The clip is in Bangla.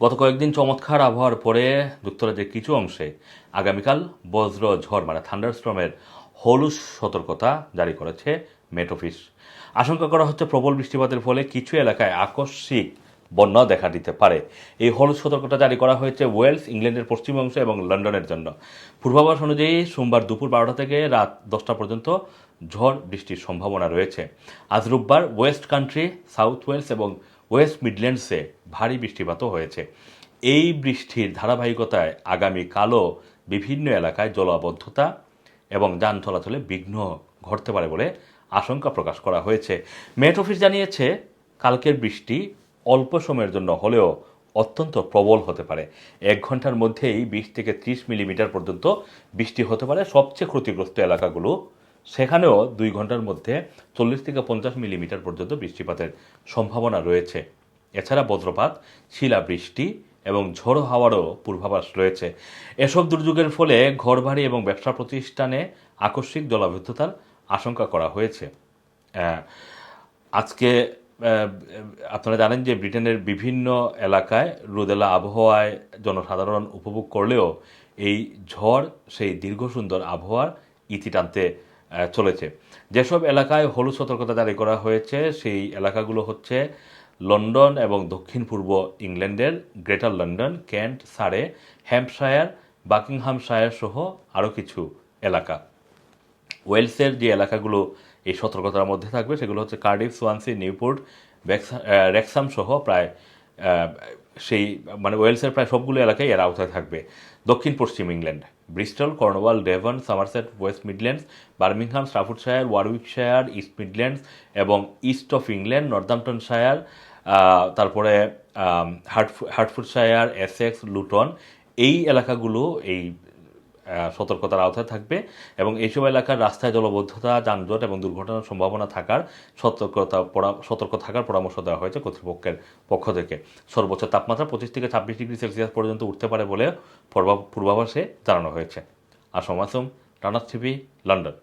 গত কয়েকদিন চমৎকার আবহাওয়ার পরে যুক্তরাজ্যের কিছু অংশে আগামীকাল বজ্র ঝড় মানে থান্ডারস্ট্রমের হলুস সতর্কতা জারি করেছে মেট অফিস। আশঙ্কা করা হচ্ছে প্রবল বৃষ্টিপাতের ফলে কিছু এলাকায় আকস্মিক বন্যা দেখা দিতে পারে। এই হলুদ সতর্কতা জারি করা হয়েছে ওয়েলস, ইংল্যান্ডের পশ্চিম অংশ এবং লন্ডনের জন্য। পূর্বাভাস অনুযায়ী সোমবার দুপুর বারোটা থেকে রাত দশটা পর্যন্ত ঝড় বৃষ্টির সম্ভাবনা রয়েছে। আজ রোববার ওয়েস্ট কান্ট্রি, সাউথ ওয়েলস এবং ওয়েস্ট মিডল্যান্ডসে ভারী বৃষ্টিপাতও হয়েছে। এই বৃষ্টির ধারাবাহিকতায় আগামী আগামীকালও বিভিন্ন এলাকায় জলাবদ্ধতা এবং যান চলাচলে বিঘ্ন ঘটতে পারে বলে আশঙ্কা প্রকাশ করা হয়েছে। মেট অফিস জানিয়েছে, কালকের বৃষ্টি অল্প সময়ের জন্য হলেও অত্যন্ত প্রবল হতে পারে। এক ঘণ্টার মধ্যেই বিশ থেকে ত্রিশ মিলিমিটার পর্যন্ত বৃষ্টি হতে পারে। সবচেয়ে ক্ষতিগ্রস্ত এলাকাগুলো সেখানেও দুই ঘণ্টার মধ্যে চল্লিশ থেকে পঞ্চাশ মিলিমিটার পর্যন্ত বৃষ্টিপাতের সম্ভাবনা রয়েছে। এছাড়া বজ্রপাত, শিলাবৃষ্টি এবং ঝোড়ো হাওয়ারও পূর্বাভাস রয়েছে। এসব দুর্যোগের ফলে ঘরবাড়ি এবং ব্যবসা প্রতিষ্ঠানে আকস্মিক জলাবদ্ধতার আশঙ্কা করা হয়েছে। আজকে আপনারা জানেন যে ব্রিটেনের বিভিন্ন এলাকায় রোদেলা আবহাওয়ায় জনসাধারণ উপভোগ করলেও এই ঝড়, সেই দীর্ঘ সুন্দর আবহাওয়ার ইতি টানতে চলেছে। যেসব এলাকায় হলুদ সতর্কতা জারি করা হয়েছে, সেই এলাকাগুলো হচ্ছে লন্ডন এবং দক্ষিণ পূর্ব ইংল্যান্ডের greater London Kent Surrey, Hampshire, Buckinghamshire সহ আরও কিছু এলাকা। ওয়েলসের যে এলাকাগুলো এই সতর্কতার মধ্যে থাকবে, সেগুলো হচ্ছে কার্ডিফ, সোয়ানসি, নিউপোর্ট রেক্সাম সহ প্রায় সেই মানে ওয়েলসের প্রায় সবগুলো এলাকায় এর আওতায় থাকবে। দক্ষিণ পশ্চিম England, Bristol, Cornwall Devon Somerset, West Midlands, Birmingham Staffordshire Warwickshire, East Midlands এবং ইস্ট অফ ইংল্যান্ড, নর্দাম্পটনশায়ার তারপরে হার্ট হার্টফুডশায়ার এসেক্স, লুটন, এই এলাকাগুলো, এই সতর্কতার আওতায় থাকবে এবং এইসব এলাকার রাস্তায় জলবদ্ধতা, যানজট এবং দুর্ঘটনার সম্ভাবনা থাকার সতর্কতা সতর্ক থাকার পরামর্শ দেওয়া হয়েছে কর্তৃপক্ষের পক্ষ থেকে। সর্বোচ্চ তাপমাত্রা পঁচিশ থেকে ছাব্বিশ ডিগ্রি সেলসিয়াস পর্যন্ত উঠতে পারে বলে পূর্বাভাসে জানানো হয়েছে। আসম আসম রানার টিভি, লন্ডন।